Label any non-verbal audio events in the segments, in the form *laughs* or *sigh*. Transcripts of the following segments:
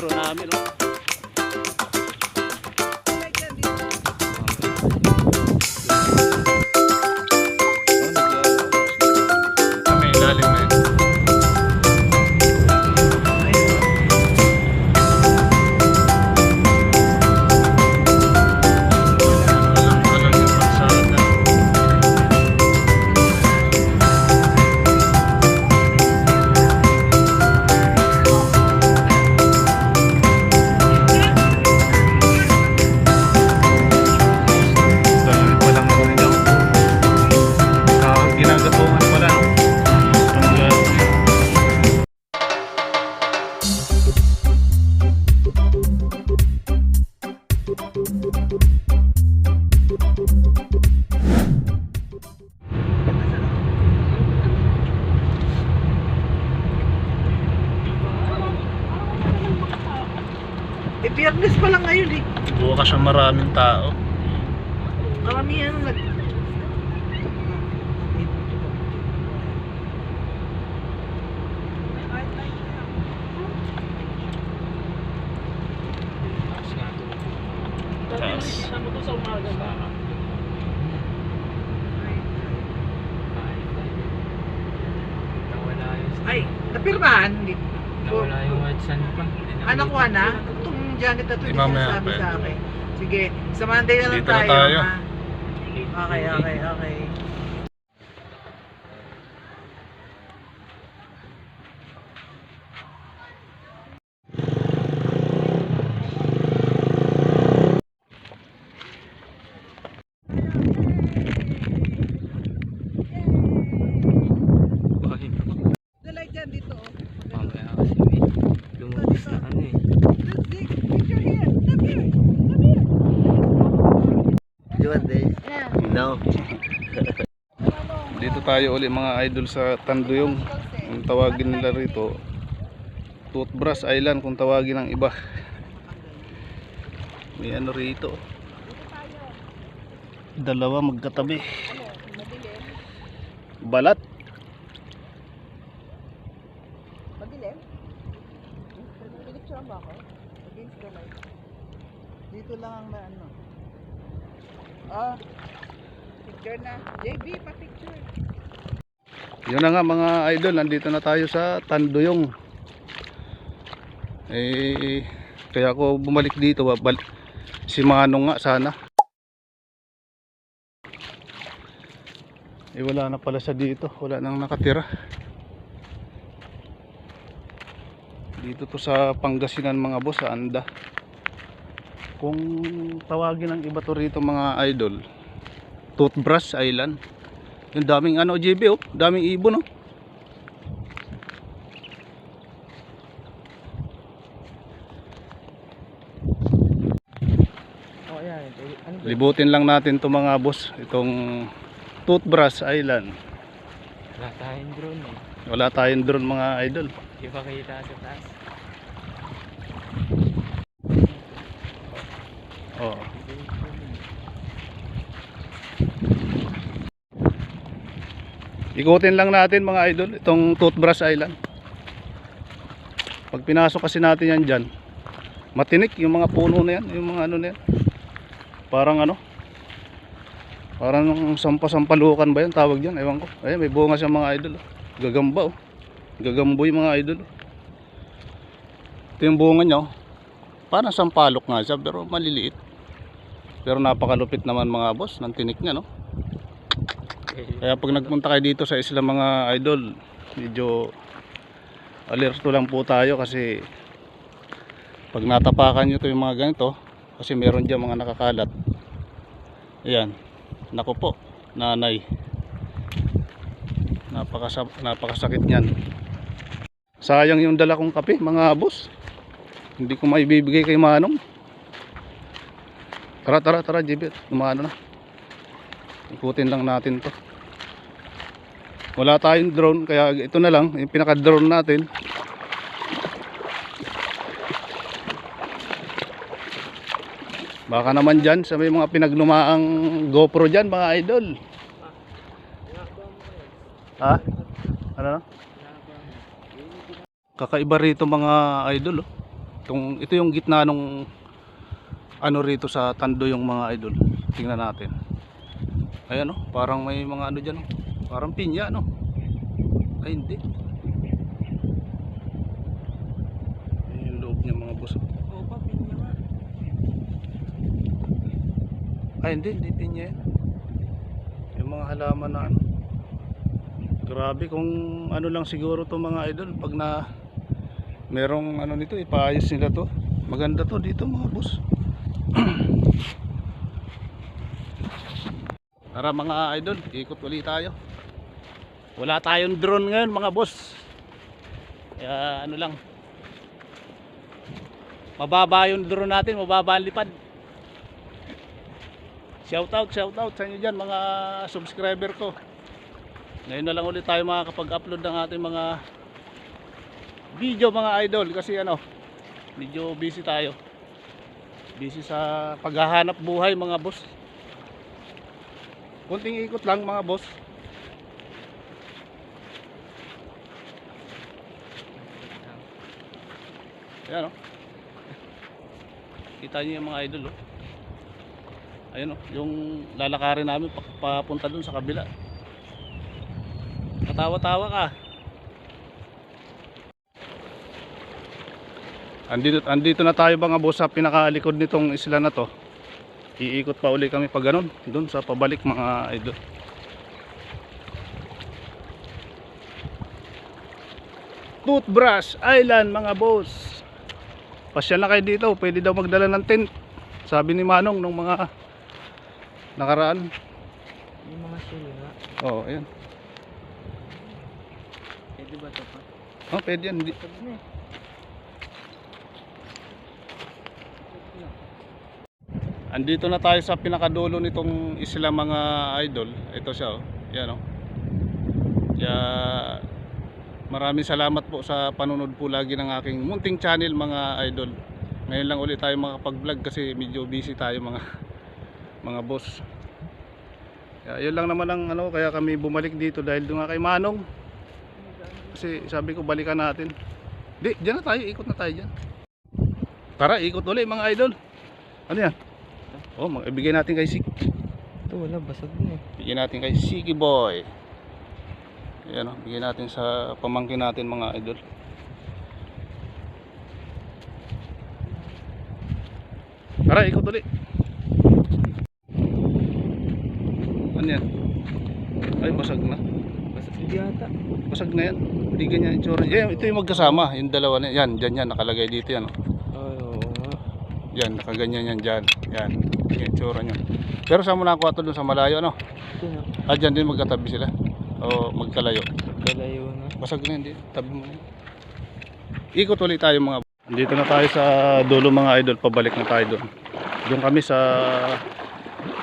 drone namin. Oh. Biyernes pa lang ngayon eh. Bukas ang maraming tao. Karamihan nag... Taas. Nawala yung Ay, napirmahan. Hindi. WhatsApp pa. Ano ko na? Itong Janet na ito, Di hindi mamaya pa sa akin. Sige, sa Monday na lang Dito na tayo. tayo. ha? Okay, okay, okay. Bakit? Dalay dyan dito. oh. Mamaya kasi may lumabas na ano eh. Zig, picture here. Come here. Come here. You want this? No. *laughs* Dito tayo uli mga idol sa Tanduyong. Ang tawagin nila rito, Toothbrush Island kung tawagin ng iba. *laughs* May ano rito. Dalawa magkatabi. Balat. Madilim? Pinicture ba ako? Against the light. Dito lang ang na ano. Ah, picture na. JB, pa-picture. Yun na nga mga idol, nandito na tayo sa Tanduyong. Eh, kaya ako bumalik dito, bal si Manong nga sana. Eh wala na pala siya dito, wala nang nakatira. Dito to sa Pangasinan mga boss, sa Anda. Kung tawagin ng iba to rito mga idol, Toothbrush Island. Yung daming ano JB oh, daming ibon oh. Oh. Ano? Libutin lang natin to mga boss, itong Toothbrush Island. Wala tayong drone eh. Wala tayong drone mga idol. Di pa kita sa taas. Oh. Ikutin lang natin mga idol itong Toothbrush Island. Pag pinasok kasi natin yan dyan, matinik yung mga puno na yan, yung mga ano na yan. Parang ano, parang sampa-sampalukan ba yan tawag dyan, ewan ko. Ayan, may bunga siya mga idol. oh. Gagamba oh. Gagamboy mga idol. oh. Ito yung bunga niya oh. Parang sampalok nga siya pero maliliit. Pero napakalupit naman mga boss ng tinik niya no. Kaya pag nagpunta kayo dito sa isla mga idol, medyo alerto lang po tayo kasi pag natapakan nyo to yung mga ganito, kasi meron dyan mga nakakalat. Ayan, nako po, nanay. Napakasa napakasakit niyan. Sayang yung dala kong kape mga boss. Hindi ko maibibigay kay Manong. Tara, tara, tara, JB. Dumano na. Ikutin lang natin to. Wala tayong drone, kaya ito na lang, yung pinaka-drone natin. Baka naman dyan, sa may mga pinaglumaang GoPro dyan, mga idol. Ha? Ano na? Kakaiba rito mga idol, oh. Itong, ito yung gitna nung ano rito sa tando yung mga idol. Tingnan natin. Ayan oh, parang may mga ano dyan. Parang pinya no. Ay hindi. Ayan yung loob niya mga boss. oh. Oo pa, pinya nga. Ay hindi, hindi pinya yan. Yung mga halaman na ano. Grabe kung ano lang siguro to mga idol pag na merong ano nito ipaayos nila to. Maganda to dito mga boss. *clears throat* Tara mga idol, ikot ulit tayo. Wala tayong drone ngayon mga boss. Kaya ano lang. Mababa yung drone natin, mababa ang lipad. Shout out, shout out sa inyo dyan mga subscriber ko. Ngayon na lang ulit tayo makakapag-upload ng ating mga video mga idol kasi ano, medyo busy tayo. Busy sa paghahanap buhay mga boss. Kunting ikot lang mga boss. Ayan o. Kita niyo yung mga idol oh. Ayun oh, yung lalakarin namin pa- papunta dun sa kabila. Katawa-tawa ka. Andito, andito na tayo mga boss sa pinakalikod nitong isla na to. Iikot pa uli kami pag ganun, dun sa pabalik mga idol. Toothbrush Island mga boss. Pasyal na kayo dito, pwede daw magdala ng tent. Sabi ni Manong nung mga nakaraan. Yung mga sili nga. Oo, oh, ayan. Pwede ba ito pa? Oh, pwede yan. Hindi. Andito na tayo sa pinakadulo nitong isla mga idol. Ito siya oh. Yan oh. Kaya maraming salamat po sa panunod po lagi ng aking munting channel mga idol. Ngayon lang ulit tayo makapag-vlog kasi medyo busy tayo mga *laughs* mga boss. Kaya yun lang naman ang ano kaya kami bumalik dito dahil doon nga kay Manong. Kasi sabi ko balikan natin. Di, dyan na tayo, ikot na tayo dyan. Tara, ikot ulit mga idol. Ano yan? Oh, mag ibigay natin kay Sik. Ito wala, basag na eh. Bigyan natin kay Siki Boy. Ayan oh, bigyan natin sa pamangkin natin mga idol. Tara, ikot ulit. Ano yan? Ay, basag na. Basag hindi ata. Basag na yan. Hindi ganyan itsura. Yeah, ito yung magkasama. Yung dalawa na yan. Dyan yan. Nakalagay dito yan. oh. Yan. Nakaganyan yan dyan. Yan. Yung itsura nyo. Pero saan mo nakakuha ito dun sa malayo? Ano? Na. Ah, dyan din magkatabi sila. O magkalayo. Kalayo na. Basag na hindi. Tabi mo na. Ikot ulit tayo mga Dito na tayo sa dulo mga idol. Pabalik na tayo doon. Doon kami sa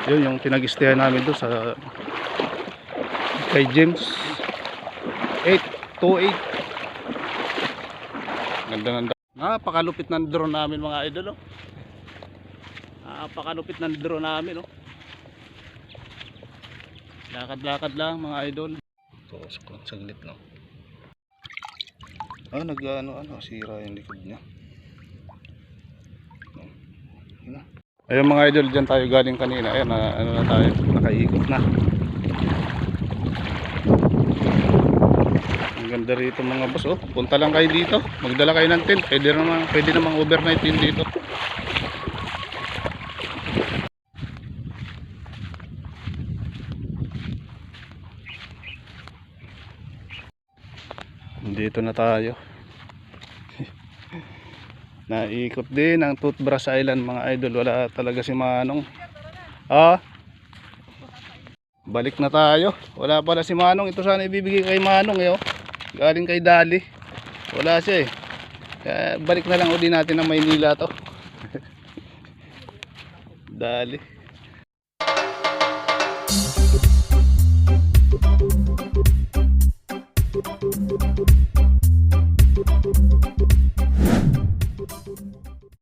yun yung pinag-stayan namin doon sa kay James 828 ganda ganda napakalupit ng drone namin mga idol oh. Napakalupit ng drone namin oh. lakad lakad lang mga idol Tuos ko saglit lang. Ah, nag ano ano sira yung likod niya. No. Ayun mga idol, diyan tayo galing kanina. Ayun, na, ano na tayo, nakaikot na. Ang ganda rito mga boss, oh. Punta lang kayo dito. Magdala kayo ng tent. Pwede naman, pwede namang overnight din dito. Dito na tayo. *laughs* Naikot din ang Toothbrush Island mga idol. Wala talaga si Manong. Ah. Balik na tayo. Wala pala si Manong. Ito sana ibibigay kay Manong eh. oh. Galing kay Dali. Wala siya eh. Kaya balik na lang uli natin ng Maynila to. *laughs* Dali.